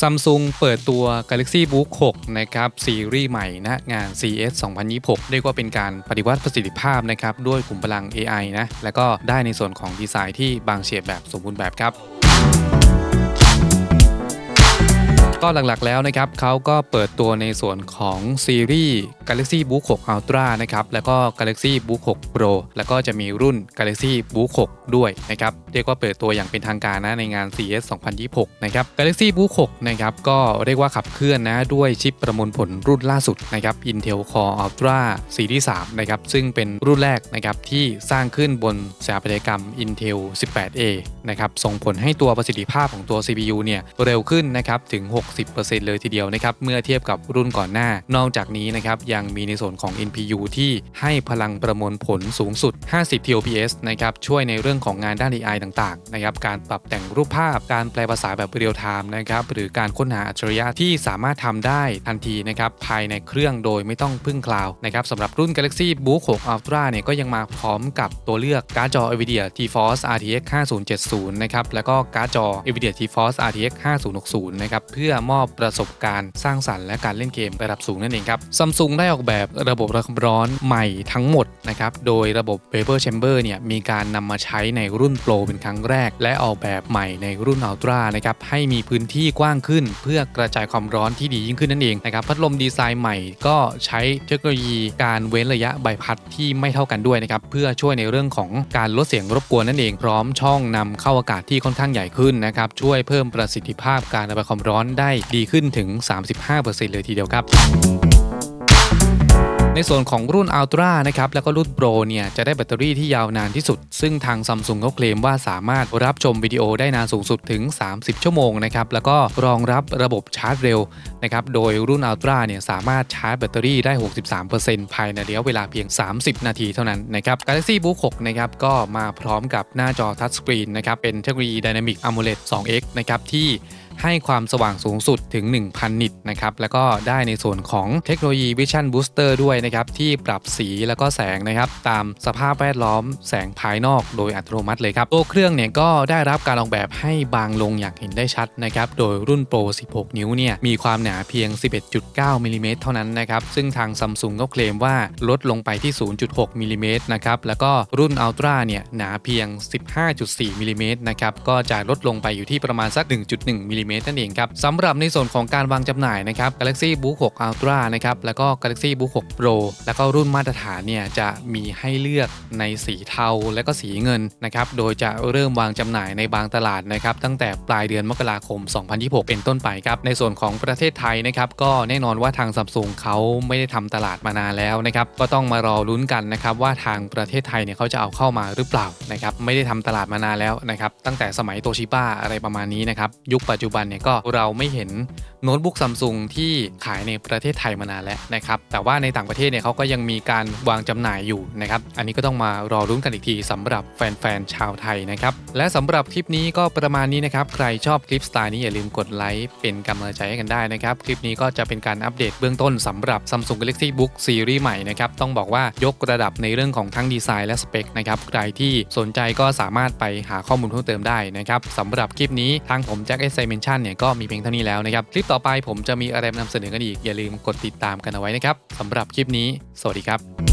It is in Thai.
ซัมซุงเปิดตัว Galaxy Book 6 นะครับ ซีรีส์ใหม่ณงาน CES 2026 เรียกว่าเป็นการปฏิวัติประสิทธิภาพนะครับ ด้วยขุมพลัง AI นะ และก็ได้ในส่วนของดีไซน์ที่บางเฉียบแบบสมบูรณ์แบบครับ ก็หลักๆแล้วนะครับเขาก็เปิดตัวในส่วนของซีรีส์ Galaxy Book 6 Ultra นะครับแล้วก็ Galaxy Book 6 Pro แล้วก็จะมีรุ่น Galaxy Book 6 ด้วยนะครับเรียกว่าเปิดตัวอย่างเป็นทางการนะในงาน CES 2026 นะครับ Galaxy Book 6 นะครับก็เรียกว่าขับเคลื่อนนะด้วยชิปประมวลผลรุ่นล่าสุดนะครับ Intel Core Ultra Series 3นะครับซึ่งเป็นรุ่นแรกนะครับที่สร้างขึ้นบนสถาปัตยกรรม Intel 18A นะครับส่งผลให้ตัวประสิทธิภาพของตัว CPU เนี่ยเร็วขึ้นนะครับถึง60%เลยทีเดียวนะครับเมื่อเทียบกับรุ่นก่อนหน้า นอกจากนี้นะครับยังมีในส่วนของ NPU ที่ให้พลังประมวลผลสูงสุด 50 TOPS นะครับช่วยในเรื่องของงานด้าน AI ต่างๆนะครับการปรับแต่งรูปภาพ การแปลภาษาแบบเรียลไทม์นะครับหรือการค้นหาอัจฉริยะที่สามารถทำได้ทันทีนะครับภายในเครื่องโดยไม่ต้องพึ่งคลาวด์นะครับสำหรับรุ่น Galaxy Book 6 Ultra เนี่ยก็ยังมาพร้อมกับตัวเลือกการ์ดจอ NVIDIA GeForce RTX 5070 นะครับแล้วก็การ์ดจอ NVIDIA GeForce RTX 5060 นะครับเพื่อมอบประสบการณ์สร้างสรรค์และการเล่นเกมระดับสูงนั่นเองครับซัมซุงได้ออกแบบระบบระบายความร้อนใหม่ทั้งหมดนะครับโดยระบบ Vapor Chamber เนี่ยมีการนำมาใช้ในรุ่น Pro เป็นครั้งแรก และออกแบบใหม่ในรุ่น Ultra นะครับให้มีพื้นที่กว้างขึ้น เพื่อกระจายความร้อนที่ดียิ่งขึ้นนั่นเองนะครับพัดลมดีไซน์ใหม่ก็ใช้เทคโนโลยีการเว้นระยะใบพัดที่ไม่เท่ากันด้วยนะครับเพื่อช่วยในเรื่องของการลดเสียงรบกวนนั่นเองพร้อมช่องนำเข้าอากาศที่ค่อนข้างใหญ่ขึ้นนะครับช่วยเพิ่มประสิทธิภาพการระบายความร้อนได้ดีขึ้นถึง 35%เลยทีเดียวครับในส่วนของรุ่น Ultra นะครับ แล้วก็รุ่น Pro เนี่ย จะได้แบตเตอรี่ที่ยาวนานที่สุด ซึ่งทาง Samsung เขาเคลมว่าสามารถรับชมวิดีโอได้นานสูงสุดถึง 30 ชั่วโมงนะครับ แล้วก็รองรับระบบชาร์จเร็วนะครับ โดยรุ่น Ultra เนี่ย สามารถชาร์จแบตเตอรี่ได้ 63%ภายในระยะเวลาเพียง 30 นาทีเท่านั้นนะครับ Galaxy Book 6 นะครับ ก็มาพร้อมกับหน้าจอทัชสกรีนนะครับ เป็นเทคโนโลยี Dynamic AMOLED 2X นะครับที่ให้ความสว่างสูงสุดถึง 1,000 นิตนะครับ แล้วก็ได้ในส่วนของเทคโนโลยี Vision Booster ด้วยนะครับ ที่ปรับสีแล้วก็แสงนะครับ ตามสภาพแวดล้อมแสงภายนอกโดยอัตโนมัติเลยครับ ตัวเครื่องเนี่ยก็ได้รับการออกแบบให้บางลงอย่างเห็นได้ชัดนะครับ โดยรุ่น Pro 16 นิ้วเนี่ยมีความหนาเพียง 11.9มิลลิเมตรเท่านั้นนะครับ ซึ่งทาง Samsung ก็เคลมว่าลดลงไปที่ 0.6มิลลิเมตรนะครับ แล้วก็รุ่น Ultra เนี่ยหนาเพียง 15.4มิลลิเมตรนะครับ ก็จะลดลงไปอยู่ที่ประมาณสัก 1.1มิลลิเมตรนั่นเองครับสำหรับในส่วนของการวางจำหน่ายนะครับ Galaxy Book 6 Ultra นะครับแล้วก็ Galaxy Book 6 Pro แล้วก็รุ่นมาตรฐานเนี่ยจะมีให้เลือกในสีเทาและก็สีเงินนะครับโดยจะเริ่มวางจำหน่ายในบางตลาดนะครับตั้งแต่ปลายเดือนมกราคม 2026 เป็นต้นไปครับในส่วนของประเทศไทยนะครับก็แน่นอนว่าทางซัมซุงเขาไม่ได้ทำตลาดมานานแล้วนะครับก็ต้องมารอลุ้นกันนะครับว่าทางประเทศไทยเนี่ยเขาจะเอาเข้ามาหรือเปล่านะครับไม่ได้ทำตลาดมานานแล้วนะครับตั้งแต่สมัยโตชิบ้าอะไรประมาณนี้นะครับยุคปัจจุบันเนี่ยก็เราไม่เห็นโน้ตบุ๊กซัมซุงที่ขายในประเทศไทยมานานแล้วนะครับ แต่ว่าในต่างประเทศเนี่ยเขาก็ยังมีการวางจำหน่ายอยู่นะครับ อันนี้ก็ต้องมารอรุ้นกันอีกทีสำหรับแฟนๆ ชาวไทยนะครับ และสำหรับคลิปนี้ก็ประมาณนี้นะครับ ใครชอบคลิปสไตล์นี้อย่าลืมกดไลค์เป็นกำลังใจให้กันได้นะครับ คลิปนี้ก็จะเป็นการอัปเดตเบื้องต้นสำหรับ Samsung Galaxy Book ซีรีส์ใหม่นะครับ ต้องบอกว่ายกระดับในเรื่องของทั้งดีไซน์และสเปคนะครับ ใครที่สนใจก็สามารถไปหาข้อมูลเพิ่มเติมได้นะครับสำหรับคลิปนี้ทางผมแจ็คเอสไซเมนชั่นเนี่ยก็มีเพียงเท่านี้แล้วนะครับ คลิปต่อไปผมจะมีอะไรมนำเสนอกันอีกอย่าลืมกดติดตามกันเอาไว้นะครับสำหรับคลิปนี้ สวัสดีครับ